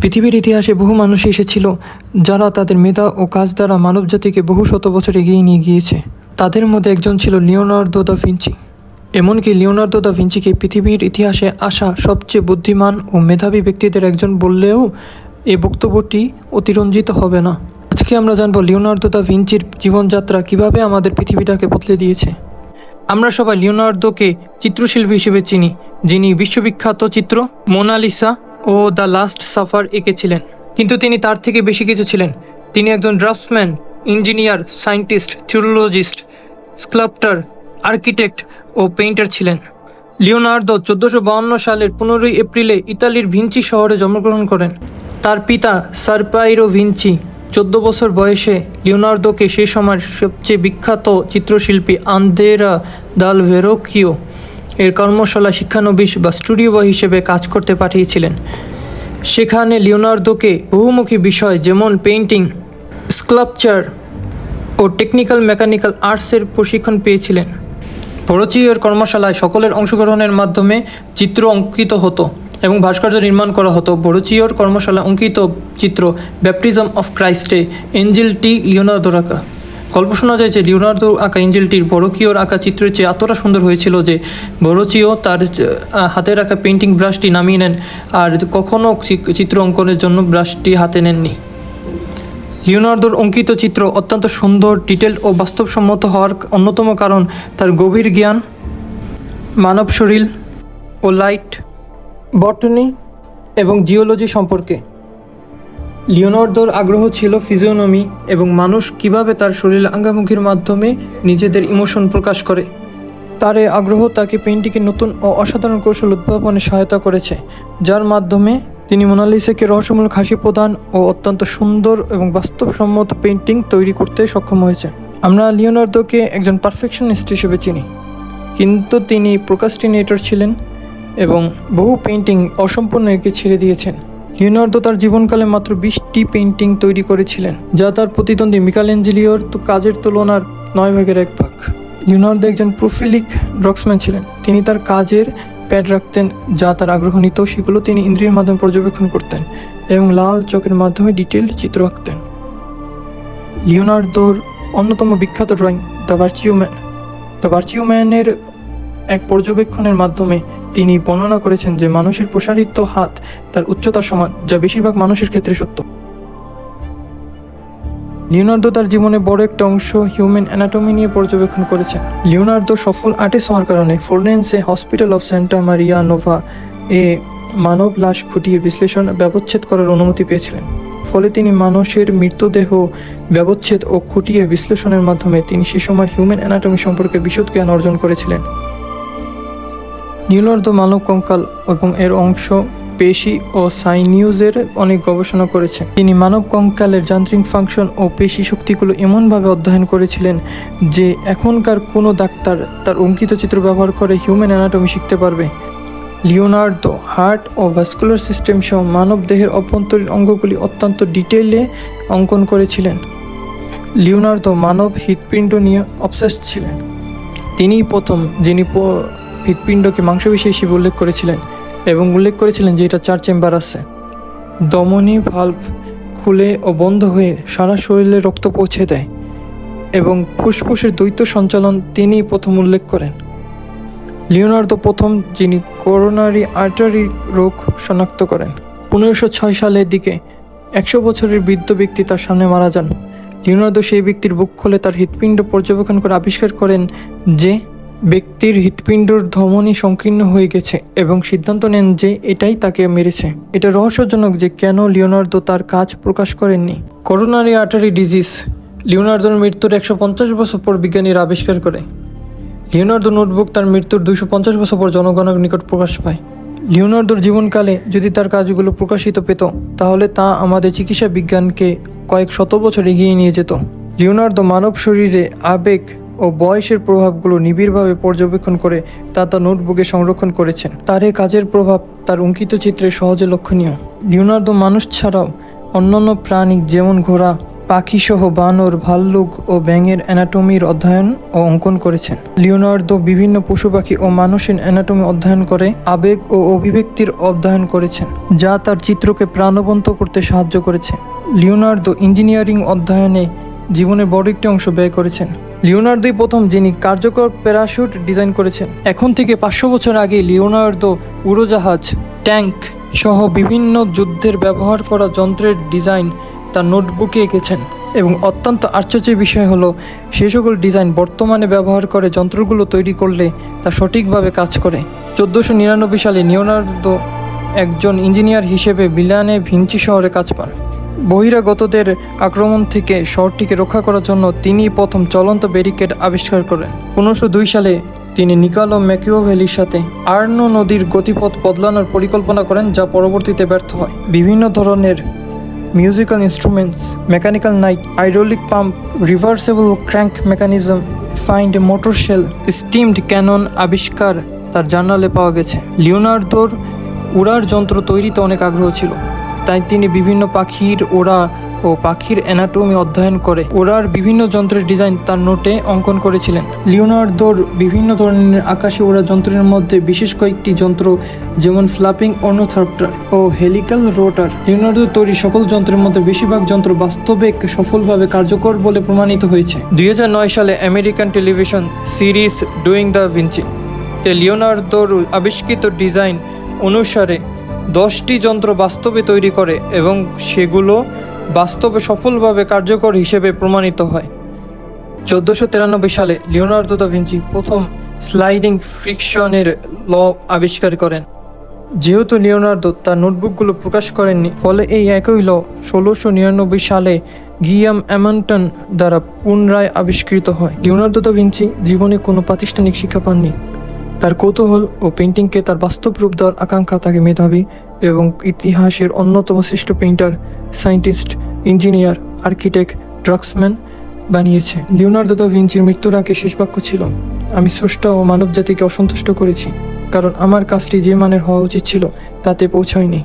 পৃথিবীর ইতিহাসে বহু মানুষ এসেছিল যারা তাদের মেধা ও কাজ দ্বারা মানবজাতিকে বহু শত বছর এগিয়ে নিয়ে গিয়েছে। তাদের মধ্যে একজন ছিল লিওনার্দো দা ভিঞ্চি। এমনকি লিওনার্দো দা ভিঞ্চিকে পৃথিবীর ইতিহাসে আসা সবচেয়ে বুদ্ধিমান ও মেধাবী ব্যক্তিদের একজন বললেও এ বক্তব্যটি অতিরঞ্জিত হবে না। আজকে আমরা জানব লিওনার্দো দা ভিঞ্চির জীবনযাত্রা কীভাবে আমাদের পৃথিবীটাকে বদলে দিয়েছে। আমরা সবাই লিওনার্দোকে চিত্রশিল্পী হিসেবে চিনি, যিনি বিশ্ববিখ্যাত চিত্র মোনালিসা ও দ্য লাস্ট সাফার এঁকেছিলেন কিন্তু তিনি তার থেকে বেশি কিছু ছিলেন। তিনি একজন draughtsman, engineer, scientist, theologist, sculptor, architect ও পেইন্টার ছিলেন। লিওনার্দো চোদ্দোশো বাউন্ন সালের পনেরোই এপ্রিলে ইতালির ভিঞ্চি শহরে জন্মগ্রহণ করেন। তার পিতা সারপাইরো ভিঞ্চি চোদ্দ বছর বয়সে লিওনার্দোকে সে সময়ের সবচেয়ে বিখ্যাত চিত্রশিল্পী আন্দেরা দাল ভেরোকিও এর কর্মশালা, শিক্ষানবিশ বা স্টুডিও বয় হিসেবে কাজ করতে পাঠিয়েছিলেন। সেখানে লিওনার্দোকে বহুমুখী বিষয় যেমন পেইন্টিং, স্কাল্পচার ও টেকনিক্যাল মেকানিক্যাল আর্টসের প্রশিক্ষণ পেয়েছিলেন। বড়চিয়ের কর্মশালায় সকলের অংশগ্রহণের মাধ্যমে চিত্র অঙ্কিত হতো এবং ভাস্কর্য নির্মাণ করা হতো। বড়চিওর কর্মশালা অঙ্কিত চিত্র ব্যাপটিজম অফ ক্রাইস্টে এঞ্জেলটি লিওনার্দোর আঁকা গল্প শোনা যায় যে লিওনার্দো আঁকা এঞ্জেলটির বড়কিওর আঁকা চিত্রের চেয়ে এতটা সুন্দর হয়েছিল যে বড়চিও তার আহ, হাতে রাখা পেন্টিং ব্রাশটি নামিয়ে নেন আর কখনও চিত্র অঙ্কনের জন্য ব্রাশটি হাতে নেননি। লিওনার্দোর অঙ্কিত চিত্র অত্যন্ত সুন্দর ডিটেল ও বাস্তবসম্মত হওয়ার অন্যতম কারণ তার গভীর জ্ঞান মানব শরীর ও লাইট বটনি এবং জিওলজি সম্পর্কে। লিওনার্দোর আগ্রহ ছিল ফিজিওনমি এবং মানুষ কীভাবে তার শরীর আঙ্গামুখীর মাধ্যমে নিজেদের ইমোশন প্রকাশ করে। তার এই আগ্রহ তাকে পেইন্টিংয়ের নতুন ও অসাধারণ কৌশল উদ্ভাবনে সহায়তা করেছে, যার মাধ্যমে তিনি মোনালিসাকে রহস্যমূলক হাসি প্রদান ও অত্যন্ত সুন্দর এবং বাস্তবসম্মত পেন্টিং তৈরি করতে সক্ষম হয়েছে আমরা লিওনার্দোকে একজন পারফেকশনিস্ট হিসেবে চিনি, কিন্তু তিনি প্রোকাস্টিনেটর ছিলেন এবং বহু পেন্টিং অসম্পূর্ণ একে ছেড়ে দিয়েছেন। লিওনার্দো তার জীবনকালে মাত্র বিশটি পেইন্টিং তৈরি করেছিলেন, যা তার প্রতিদ্বন্দ্বী মিকালেঞ্জেলিওর কাজের তুলনার নয় ভাগের এক ভাগ। লিওনার্দো একজন প্রোফিলিক ড্রক্সম্যান ছিলেন। তিনি তার কাজের প্যাড রাখতেন, যা তার আগ্রহ নিত সেগুলো তিনি ইন্দ্রিয়ের মাধ্যমে পর্যবেক্ষণ করতেন এবং লাল চোখের মাধ্যমে ডিটেলড চিত্র আঁকতেন। লিওনার্দোর অন্যতম বিখ্যাত ড্রয়িং দ্য ভার্চিউ ম্যান দ্য ভার্চিউ ম্যানের এক পর্যবেক্ষণের মাধ্যমে তিনি বর্ণনা করেছেন যে মানুষের প্রসারিত হাত তার উচ্চতার সমান, যা বেশিরভাগ মানুষের ক্ষেত্রে সত্য। লিওনার্দো তার জীবনে বড় একটা অংশ হিউম্যান অ্যানাটমি নিয়ে পর্যবেক্ষণ করেছেন। লিওনার্দো সফল আর্টিস্ট হওয়ার কারণে ফ্লোরেন্সে hospital of Santa Maria Nova এ মানব লাশ খুঁটিয়ে বিশ্লেষণ, ব্যবচ্ছেদ করার অনুমতি পেয়েছিলেন। ফলে তিনি মানুষের মৃতদেহ ব্যবচ্ছেদ ও খুঁটিয়ে বিশ্লেষণের মাধ্যমে তিনি সে সময় হিউম্যান অ্যানাটমি সম্পর্কে বিশদ জ্ঞান অর্জন করেছিলেন। নিউলার্দো মানব কঙ্কাল এবং এর অংশ পেশি ও সাইনিউজের অনেক গবেষণা করেছেন তিনি মানব কঙ্কালের যান্ত্রিক ফাংশন ও পেশি শক্তিগুলো এমনভাবে অধ্যয়ন করেছিলেন যে এখনকার কোনো ডাক্তার তার অঙ্কিত চিত্র ব্যবহার করে হিউম্যান অ্যানাটমি শিখতে পারবে। লিওনার্দো, হার্ট ও ভাস্কুলার সিস্টেম সহ মানব দেহের অভ্যন্তরীণ অঙ্গগুলি অত্যন্ত ডিটেইলে অঙ্কন করেছিলেন। লিওনার্দো মানব হৃৎপিণ্ড নিয়ে অবসেসড ছিলেন। তিনিই প্রথম যিনি হৃৎপিণ্ডকে মাংসপেশী হিসেবে উল্লেখ করেছিলেন এবং উল্লেখ করেছিলেন যে এটা চার চেম্বার আছে। দমনী ভাল্ব খুলে ও বন্ধ হয়ে সারা শরীরে রক্ত পৌঁছে দেয় এবং ফুসফুসের দ্বৈত সঞ্চালন তিনিই প্রথম উল্লেখ করেন। লিওনার্দো প্রথম, যিনি করোনারি আর্টারি রোগ শনাক্ত করেন। পনেরোশো ছয় সালের দিকে একশো বছরের বৃদ্ধ ব্যক্তি তার সামনে মারা যান। লিওনার্দো সেই ব্যক্তির বুক খুলে তার হৃৎপিণ্ড পর্যবেক্ষণ করে আবিষ্কার করেন যে ব্যক্তির হৃৎপিণ্ডর ধমনী সংকীর্ণ হয়ে গেছে এবং সিদ্ধান্ত নেন যে এটাই তাকে মেরেছে। এটা রহস্যজনক যে কেন লিওনার্দো তার কাজ প্রকাশ করেননি। করোনারি আর্টারি ডিজিজ লিওনার্দোর মৃত্যুর একশো পঞ্চাশ বছর পর বিজ্ঞানীরা আবিষ্কার করে। লিওনার্দো নোটবুক তার মৃত্যুর দুইশো পঞ্চাশ বছর পর জনগণের নিকট প্রকাশ পায়। লিওনার্দোর জীবনকালে যদি তার কাজগুলো প্রকাশিত পেত, তাহলে তা আমাদের চিকিৎসা বিজ্ঞানকে কয়েক শত বছর এগিয়ে নিয়ে যেত। লিওনার্দো মানব শরীরে আবেগ ও বয়সের প্রভাবগুলো নিবিড়ভাবে পর্যবেক্ষণ করে তা তার নোটবুকে সংরক্ষণ করেছেন। তার এই কাজের প্রভাব তার অঙ্কিত চিত্রে সহজে লক্ষণীয়। লিওনার্দো মানুষ ছাড়াও অন্যান্য প্রাণী যেমন ঘোড়া, পাখিসহ বানর, ভাল্লুক ও ব্যাঙের অ্যানাটমির অধ্যয়ন ও অঙ্কন করেছেন। লিওনার্দো বিভিন্ন পশু পাখি ও মানুষের অ্যানাটমি অধ্যয়ন করে, আবেগ ও অভিব্যক্তির অধ্যয়ন করেছেন, যা তার চিত্রকে প্রাণবন্ত করতে সাহায্য করেছে। লিওনার্দো ইঞ্জিনিয়ারিং অধ্যয়নে জীবনের বড় একটি অংশ ব্যয় করেছেন। লিওনার্দোই প্রথম যিনি কার্যকর প্যারাশুট ডিজাইন করেছেন। এখন থেকে পাঁচশো বছর আগে লিওনার্দো উড়োজাহাজ, ট্যাঙ্ক সহ বিভিন্ন যুদ্ধের ব্যবহার করা যন্ত্রের ডিজাইন তার নোটবুকে এঁকেছেন এবং অত্যন্ত আশ্চর্যের বিষয় হলো, সে সকল ডিজাইন বর্তমানে ব্যবহার করে যন্ত্রগুলো তৈরি করলে তা সঠিকভাবে কাজ করে। চোদ্দোশো নিরানব্বই সালে লিওনার্দো একজন ইঞ্জিনিয়ার হিসেবে মিলানে ভিঞ্চি শহরে কাজ পান। বহিরাগতদের আক্রমণ থেকে শহরটিকে রক্ষা করার জন্য তিনি প্রথম চলন্ত ব্যারিকেড আবিষ্কার করেন। দুই সালে তিনি নিকালো ম্যাকিওভ্যালির সাথে আর্নো নদীর গতিপথ বদলানোর পরিকল্পনা করেন, যা পরবর্তীতে ব্যর্থ হয়। বিভিন্ন ধরনের musical instruments mechanical knight hydraulic pump reversible crank mechanism finned mortar shell steamed cannon আবিষ্কার তার জার্নালে পাওয়া গেছে। লিওনার্দোর উড়ার যন্ত্র তৈরিতে অনেক আগ্রহ ছিল। তাই তিনি বিভিন্ন পাখির ওড়া ও পাখির অ্যানাটমি অধ্যয়ন করে ওড়ার বিভিন্ন যন্ত্রের ডিজাইন তার নোটে অঙ্কন করেছিলেন। লিওনার্দোর বিভিন্ন ধরনের আকাশে ওড়া যন্ত্রের মধ্যে বিশেষ কয়েকটি যন্ত্র, যেমন ফ্লাপিং অর্নোথার্পটার ও হেলিক্যাল রোটার লিওনার্দোর তৈরি সকল যন্ত্রের মধ্যে বেশিরভাগ যন্ত্র বাস্তবে সফলভাবে কার্যকর বলে প্রমাণিত হয়েছে। দুই হাজার নয় সালে American television series doing da Vinci তে লিওনার্দোর আবিষ্কৃত ডিজাইন অনুসারে দশটি যন্ত্র বাস্তবে তৈরি করে এবং সেগুলো বাস্তবে সফলভাবে কার্যকর হিসেবে প্রমাণিত হয়। চোদ্দোশো তিরানব্বই সালে লিওনার্দো দা ভিঞ্চি প্রথম স্লাইডিং ফ্রিকশনের ল আবিষ্কার করেন। যেহেতু লিওনার্দো তার নোটবুকগুলো প্রকাশ করেননি, ফলে এই একই ল ষোলোশো নিরানব্বই সালে গিয়াম অ্যামন্টন দ্বারা পুনরায় আবিষ্কৃত হয়। লিওনার্দো দা ভিঞ্চি জীবনে কোনো প্রাতিষ্ঠানিক শিক্ষা পাননি। তার কৌতূহল ও পেন্টিংকে তার বাস্তব রূপ দেওয়ার আকাঙ্ক্ষা তাকে মেধাবী এবং ইতিহাসের অন্যতম শ্রেষ্ঠ painter scientist engineer architect draughtsman বানিয়েছে। লিওনার্দো দা ভিঞ্চির মৃত্যুর আগে শেষ বাক্য ছিল, আমি স্রষ্টা ও মানব জাতিকে অসন্তুষ্ট করেছি, কারণ আমার কাজটি যে মানের হওয়া উচিত ছিল তাতে পৌঁছায়নি।